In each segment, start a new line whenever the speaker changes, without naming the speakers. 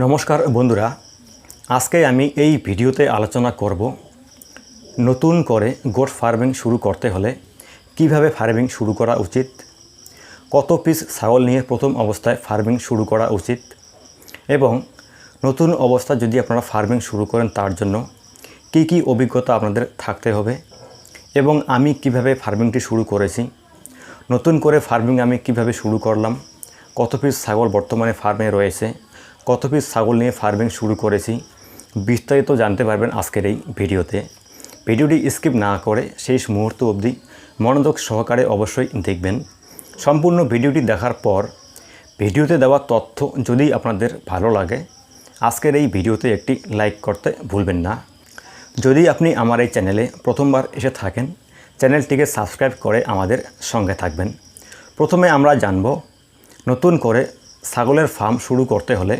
নমস্কার বন্ধুরা, আজকে আমি এই ভিডিওতে আলোচনা করব নতুন করে গোট ফার্মিং শুরু করতে হলে কীভাবে ফার্মিং শুরু করা উচিত, কত পিস ছাগল নিয়ে প্রথম অবস্থায় ফার্মিং শুরু করা উচিত এবং নতুন অবস্থা যদি আপনারা ফার্মিং শুরু করেন তার জন্য কি কি অভিজ্ঞতা আপনাদের থাকতে হবে এবং আমি কীভাবে ফার্মিংটি শুরু করেছি, নতুন করে ফার্মিং আমি কীভাবে শুরু করলাম, কত পিস ছাগল বর্তমানে ফার্মে রয়েছে কত পিস ছাগল নিয়ে ফার্মিং শুরু করেছি, বিস্তারিত জানতে পারবেন আজকের এই ভিডিওতে। ভিডিওটি স্কিপ না করে শেষ মুহূর্ত অবধি মনোযোগ সহকারে অবশ্যই দেখবেন। সম্পূর্ণ ভিডিওটি দেখার পর ভিডিওতে দেওয়া তথ্য যদি আপনাদের ভালো লাগে, আজকের এই ভিডিওতে একটি লাইক করতে ভুলবেন না। যদি আপনি আমার এই চ্যানেলে প্রথমবার এসে থাকেন চ্যানেলটিকে সাবস্ক্রাইব করে আমাদের সঙ্গে থাকবেন। প্রথমে আমরা জানব, নতুন করে ছাগলের ফার্ম শুরু করতে হলে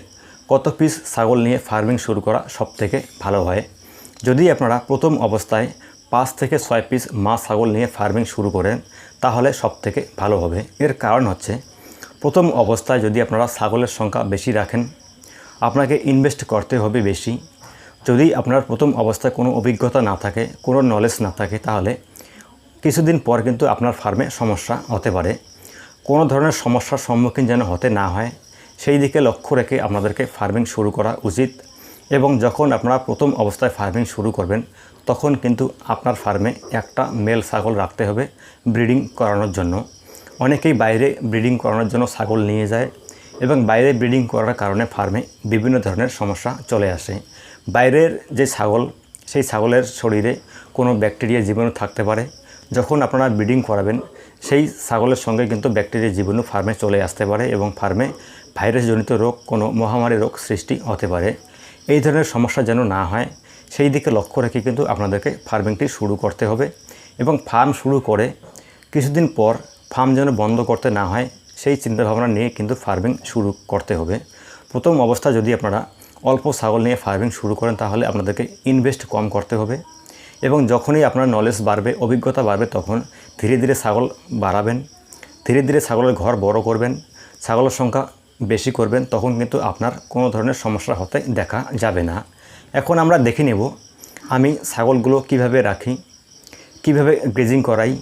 কত পিস ছাগল নিয়ে ফার্মিং শুরু করা সবথেকে ভালো হয়? যদি আপনারা প্রথম অবস্থায় পাঁচ থেকে ছয় পিস মা ছাগল নিয়ে ফার্মিং শুরু করেন, তাহলে সবথেকে ভালো হবে। এর কারণ হচ্ছে, প্রথম অবস্থায় যদি আপনারা ছাগলের সংখ্যা বেশি রাখেন, আপনাকে ইনভেস্ট করতে হবে বেশি। যদি আপনার প্রথম অবস্থায় কোনো অভিজ্ঞতা না থাকে, কোনো নলেজ না থাকে, তাহলে কিছুদিন পর কিন্তু আপনার ফার্মে সমস্যা হতে পারে। কোনো ধরনের সমস্যার সম্মুখীন যেন হতে না হয়, সেই দিকে লক্ষ্য রেখে আপনাদেরকে ফার্মিং শুরু করা উচিত। এবং যখন আপনারা প্রথম অবস্থায় ফার্মিং শুরু করবেন, তখন কিন্তু আপনার ফার্মে একটা মেল ছাগল রাখতে হবে ব্রিডিং করানোর জন্য। অনেকেই বাইরে ব্রিডিং করানোর জন্য ছাগল নিয়ে যায় এবং বাইরে ব্রিডিং করার কারণে ফার্মে বিভিন্ন ধরনের সমস্যা চলে আসে। বাইরের যে ছাগল, সেই ছাগলের শরীরে কোনো ব্যাকটেরিয়া জীবাণু থাকতে পারে। যখন আপনারা ব্রিডিং করাবেন, সেই ছাগলের সঙ্গে কিন্তু ব্যাকটেরিয়া জীবাণু ফার্মে চলে আসতে পারে এবং ফার্মে ভাইরাসজনিত রোগ, কোনো মহামারী রোগ সৃষ্টি হতে পারে। এই ধরনের সমস্যা যেন না হয়, সেই দিকে লক্ষ্য রেখে কিন্তু আপনাদেরকে ফার্মিংটি শুরু করতে হবে এবং ফার্ম শুরু করে কিছুদিন পর ফার্ম যেন বন্ধ করতে না হয়, সেই চিন্তাভাবনা নিয়ে কিন্তু ফার্মিং শুরু করতে হবে। প্রথম অবস্থা যদি আপনারা অল্প ছাগল নিয়ে ফার্মিং শুরু করেন, তাহলে আপনাদেরকে ইনভেস্ট কম করতে হবে। এবং যখনই আপনার নলেজ বাড়বে, অভিজ্ঞতা বাড়বে, তখন ধীরে ধীরে ছাগল বাড়াবেন। ধীরে ধীরে ছাগলের ঘর বড় করবেন, ছাগলের সংখ্যা বেশি করবেন, তখন কিন্তু আপনার কোনো ধরনের সমস্যা হতে দেখা যাবে না। এখন আমরা দেখে নেব আমি ছাগলগুলো কীভাবে রাখি, কীভাবে গ্রেজিং করাই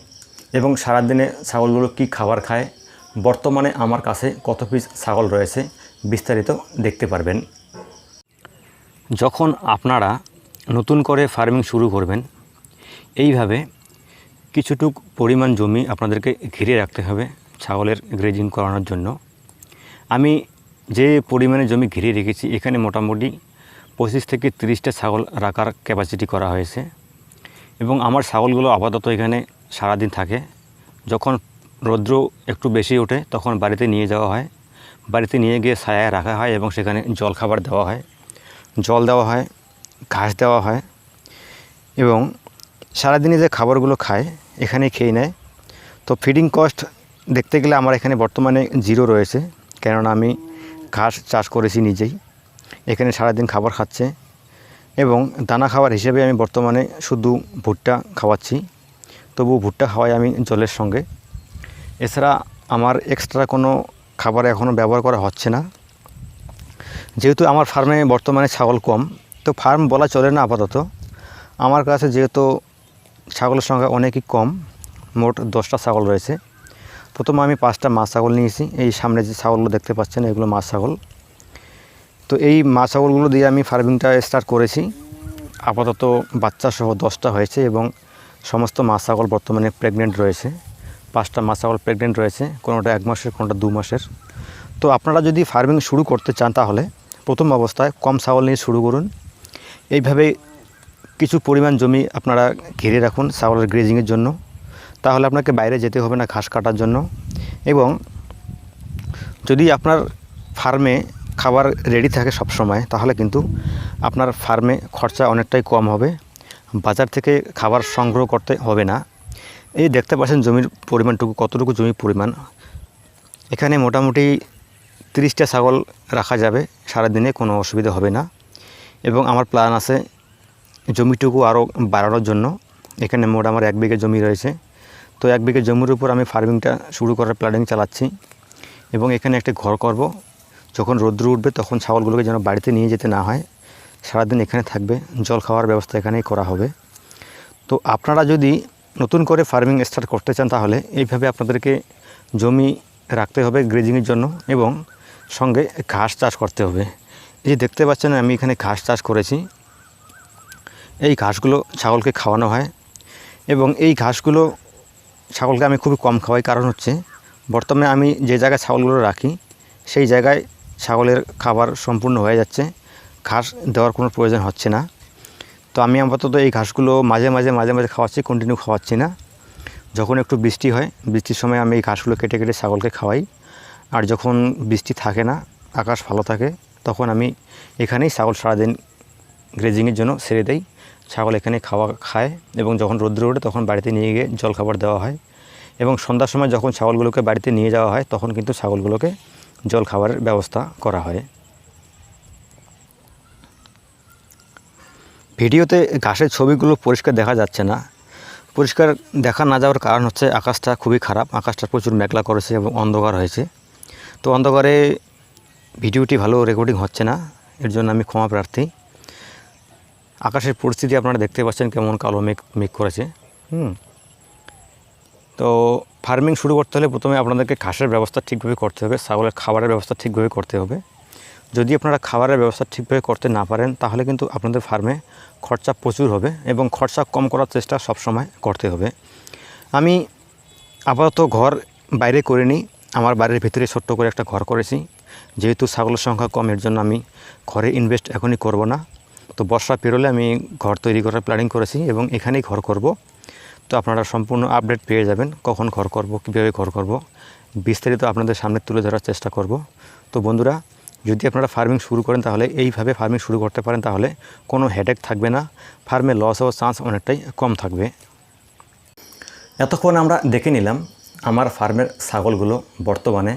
এবং সারাদিনে ছাগলগুলো কি খাবার খায়। বর্তমানে আমার কাছে কত পিস ছাগল রয়েছে, বিস্তারিত দেখতে পারবেন। যখন আপনারা নতুন করে ফার্মিং শুরু করবেন। এইভাবে কিছুটুক পরিমাণ জমি আপনাদেরকে ঘিরে রাখতে হবে ছাগলের গ্রেজিং করানোর জন্য। আমি যে পরিমাণে জমি ঘিরে রেখেছি, এখানে মোটামুটি পঁচিশ থেকে তিরিশটা ছাগল রাখার ক্যাপাসিটি করা হয়েছে। এবং আমার ছাগলগুলো আপাতত এখানে সারাদিন থাকে। যখন রৌদ্র একটু বেশি ওঠে, তখন বাড়িতে নিয়ে যাওয়া হয়। বাড়িতে নিয়ে গিয়ে ছায়ায় রাখা হয় এবং সেখানে জল খাবার দেওয়া হয়। জল দেওয়া হয় ঘাস দেওয়া হয় এবং সারাদিনে যে খাবারগুলো খায় এখানে খেয়ে নেয়। তো ফিডিং কস্ট দেখতে গেলে আমার এখানে বর্তমানে জিরো রয়েছে, কেননা আমি ঘাস চাষ করেছি নিজেই। এখানে সারাদিন খাবার খাচ্ছে এবং দানা খাবার হিসেবে আমি বর্তমানে শুধু ভুট্টা খাওয়াচ্ছি তবু ভুট্টা খাওয়াই আমি জলের সঙ্গে। এছাড়া আমার এক্সট্রা কোনো খাবার এখনও ব্যবহার করা হচ্ছে না। যেহেতু আমার ফার্মে বর্তমানে ছাগল কম তো ফার্ম বলা চলে না আপাতত, আমার কাছে যেহেতু ছাগলের সংখ্যা অনেকই কম, মোট দশটা ছাগল রয়েছে। প্রথমে আমি পাঁচটা মাছ ছাগল নিয়েছি, এই সামনে যে ছাগলগুলো দেখতে পাচ্ছেন, এগুলো মাছ ছাগল। তো এই মাছ ছাগলগুলো দিয়ে আমি ফার্মিংটা স্টার্ট করেছি। আপাতত বাচ্চা সহ দশটা হয়েছে এবং সমস্ত মাছ ছাগল বর্তমানে প্রেগনেন্ট রয়েছে। পাঁচটা মাছ ছাগল প্রেগনেন্ট রয়েছে, কোনোটা এক মাসের, কোনোটা দু মাসের। তো আপনারা যদি ফার্মিং শুরু করতে চান তাহলে প্রথম অবস্থায় কম ছাগল নিয়ে শুরু করুন। এইভাবে কিছু পরিমাণ জমি আপনারা ঘিরে রাখুন ছাগলের গ্রেজিংয়ের জন্য। তাহলে আপনাকে বাইরে যেতে হবে না ঘাস কাটার জন্য। এবং যদি আপনার ফার্মে খাবার রেডি থাকে সব সময় তাহলে কিন্তু আপনার ফার্মে খরচা অনেকটাই কম হবে। বাজার থেকে খাবার সংগ্রহ করতে হবে না। এই দেখতে পাচ্ছেন জমির পরিমাণটুকু, কতটুকু জমির পরিমাণ। এখানে মোটামুটি তিরিশটা ছাগল রাখা যাবে, সারাদিনে কোনো অসুবিধা হবে না। এবং আমার প্ল্যান আছে জমিটুকু আরও বাড়ানোর জন্য। এখানে মোট আমার এক বিঘে জমি রয়েছে। তো এক বিঘে জমির উপর আমি ফার্মিংটা শুরু করার প্ল্যানিং চালাচ্ছি এবং এখানে একটা ঘর করব। যখন রৌদ্র উঠবে তখন ছাগলগুলোকে যেন বাড়িতে নিয়ে যেতে না হয়। সারাদিন এখানে থাকবে, জল খাওয়ার ব্যবস্থা এখানেই করা হবে। তো আপনারা যদি নতুন করে ফার্মিং স্টার্ট করতে চান তাহলে এইভাবে আপনাদেরকে জমি রাখতে হবে গ্রেজিংয়ের জন্য এবং সঙ্গে ঘাস চাষ করতে হবে। এই দেখতে পাচ্ছেন, আমি এখানে ঘাস চাষ করেছি। এই ঘাসগুলো ছাগলকে খাওয়ানো হয় এবং এই ঘাসগুলো ছাগলকে আমি খুবই কম খাওয়াই। কারণ হচ্ছে, বর্তমানে আমি যে জায়গায় ছাগলগুলো রাখি, সেই জায়গায় ছাগলের খাবার সম্পূর্ণ হয়ে যাচ্ছে। ঘাস দেওয়ার কোনো প্রয়োজন হচ্ছে না। তো আমি আপাতত এই ঘাসগুলো মাঝে মাঝে মাঝে মাঝে খাওয়াচ্ছি কন্টিনিউ খাওয়াচ্ছি না। যখন একটু বৃষ্টি হয়, বৃষ্টির সময় আমি এই ঘাসগুলো কেটে কেটে ছাগলকে খাওয়াই। আর যখন বৃষ্টি থাকে না, আকাশ ভালো থাকে তখন আমি এখানেই ছাগল সারাদিন গ্রেজিংয়ের জন্য ছেড়ে দেই। ছাগল এখানে খাওয়া, খায় এবং যখন রোদ্র ওঠে তখন বাড়িতে নিয়ে গিয়ে জল খাবার দেওয়া হয় এবং সন্ধ্যার সময় যখন ছাগলগুলোকে বাড়িতে নিয়ে যাওয়া হয় তখন কিন্তু ছাগলগুলোকে জল খাবারের ব্যবস্থা করা হয়। ভিডিওতে ঘাসের ছবিগুলো পরিষ্কার দেখা যাচ্ছে না। পরিষ্কার দেখা না যাওয়ার কারণ হচ্ছে আকাশটা খুবই খারাপ। আকাশটা প্রচুর মেঘলা করেছে এবং অন্ধকার হয়েছে। তো অন্ধকারে ভিডিওটি ভালো রেকর্ডিং হচ্ছে না, এর জন্য আমি ক্ষমা প্রার্থী। আকাশের পরিস্থিতি আপনারা দেখতে পাচ্ছেন কেমন কালো মেঘ মেঘ করেছে। হুম। তো ফার্মিং শুরু করতে হলে প্রথমে আপনাদেরকে ঘাসের ব্যবস্থা ঠিকভাবে করতে হবে, ছাগলের খাবারের ব্যবস্থা ঠিকভাবে করতে হবে। যদি আপনারা খাবারের ব্যবস্থা ঠিকভাবে করতে না পারেন, তাহলে কিন্তু আপনাদের ফার্মে খরচা প্রচুর হবে এবং খরচা কম করার চেষ্টা সবসময় করতে হবে। আমি আপাতত ঘর বাইরে করিনি, আমার বাড়ির ভিতরে ছোট্ট করে একটা ঘর করেছি। যেহেতু ছাগলের সংখ্যা কম, এর জন্য আমি ঘরে ইনভেস্ট এখনই করব না। তো বর্ষা পেরোলে আমি ঘর তৈরি করার প্ল্যানিং করেছি এবং এখানেই ঘর করব। তো আপনারা সম্পূর্ণ আপডেট পেয়ে যাবেন, কখন ঘর করব, কীভাবে ঘর করব, বিস্তারিত আপনাদের সামনে তুলে ধরার চেষ্টা করব। তো বন্ধুরা, যদি আপনারা ফার্মিং শুরু করেন তাহলে, এইভাবে ফার্মিং শুরু করতে পারেন তাহলে কোনো হেডেক থাকবে না। ফার্মে লস হওয়ার চান্স অনেকটাই কম থাকবে। এতক্ষণ আমরা দেখে নিলাম, আমার ফার্মের ছাগলগুলো বর্তমানে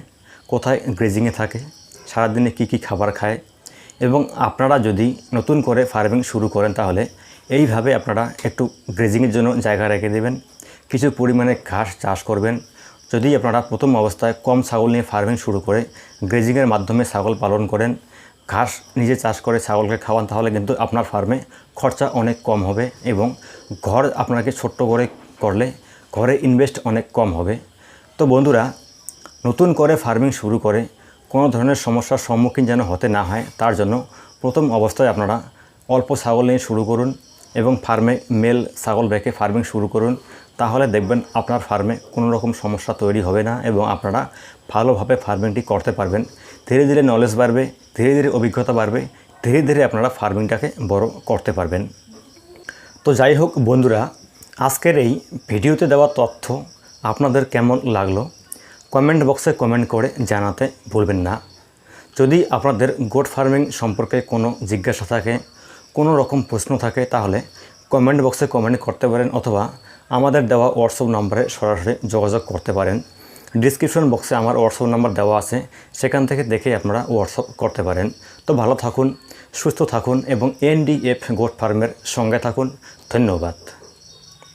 কোথায় গ্রেজিংয়ে থাকে, সারাদিনে কি কি খাবার খায় এবং আপনারা যদি নতুন করে ফার্মিং শুরু করেন তাহলে এইভাবে আপনারা একটু গ্রেজিংয়ের জন্য জায়গা রেখে দেবেন। কিছু পরিমাণে ঘাস চাষ করবেন। যদি আপনারা প্রথম অবস্থায় কম ছাগল নিয়ে ফার্মিং শুরু করে গ্রেজিংয়ের মাধ্যমে ছাগল পালন করেন, ঘাস নিজে চাষ করে ছাগলকে খাওয়ান, তাহলে কিন্তু আপনার ফার্মে খরচা অনেক কম হবে এবং ঘর আপনাকে ছোট্ট করে করলে ঘরে ইনভেস্ট অনেক কম হবে। তো বন্ধুরা নতুন করে ফার্মিং শুরু করে, কোনো ধরনের সমস্যার সম্মুখীন যেন হতে না হয়, তার জন্য প্রথম অবস্থায় আপনারা অল্প ছাগল নিয়ে শুরু করুন এবং ফার্মে মেল ছাগল রেখে ফার্মিং শুরু করুন। তাহলে দেখবেন আপনার ফার্মে কোনো রকম সমস্যা তৈরি হবে না এবং আপনারা ভালোভাবে ফার্মিংটি করতে পারবেন। ধীরে ধীরে নলেজ বাড়বে, ধীরে ধীরে অভিজ্ঞতা বাড়বে, ধীরে ধীরে আপনারা ফার্মিংটাকে বড় করতে পারবেন। তো যাই হোক বন্ধুরা, আজকের এই ভিডিওতে দেওয়া তথ্য আপনাদের কেমন লাগল? কমেন্ট বক্সে কমেন্ট করে জানাতে ভুলবেন না। যদি আপনাদের গোট ফার্মিং সম্পর্কে কোনো জিজ্ঞাসা থাকে, কোনো রকম প্রশ্ন থাকে, তাহলে কমেন্ট বক্সে কমেন্ট করতে পারেন অথবা আমাদের দেওয়া হোয়াটসঅ্যাপ নম্বরে সরাসরি যোগাযোগ করতে পারেন। ডিসক্রিপশন বক্সে আমার হোয়াটসঅ্যাপ নাম্বার দেওয়া আছে, সেখান থেকে দেখে আপনারা হোয়াটসঅ্যাপ করতে পারেন। তো ভালো থাকুন, সুস্থ থাকুন এবং এনডিএফ গোট ফার্মের সঙ্গে থাকুন। ধন্যবাদ।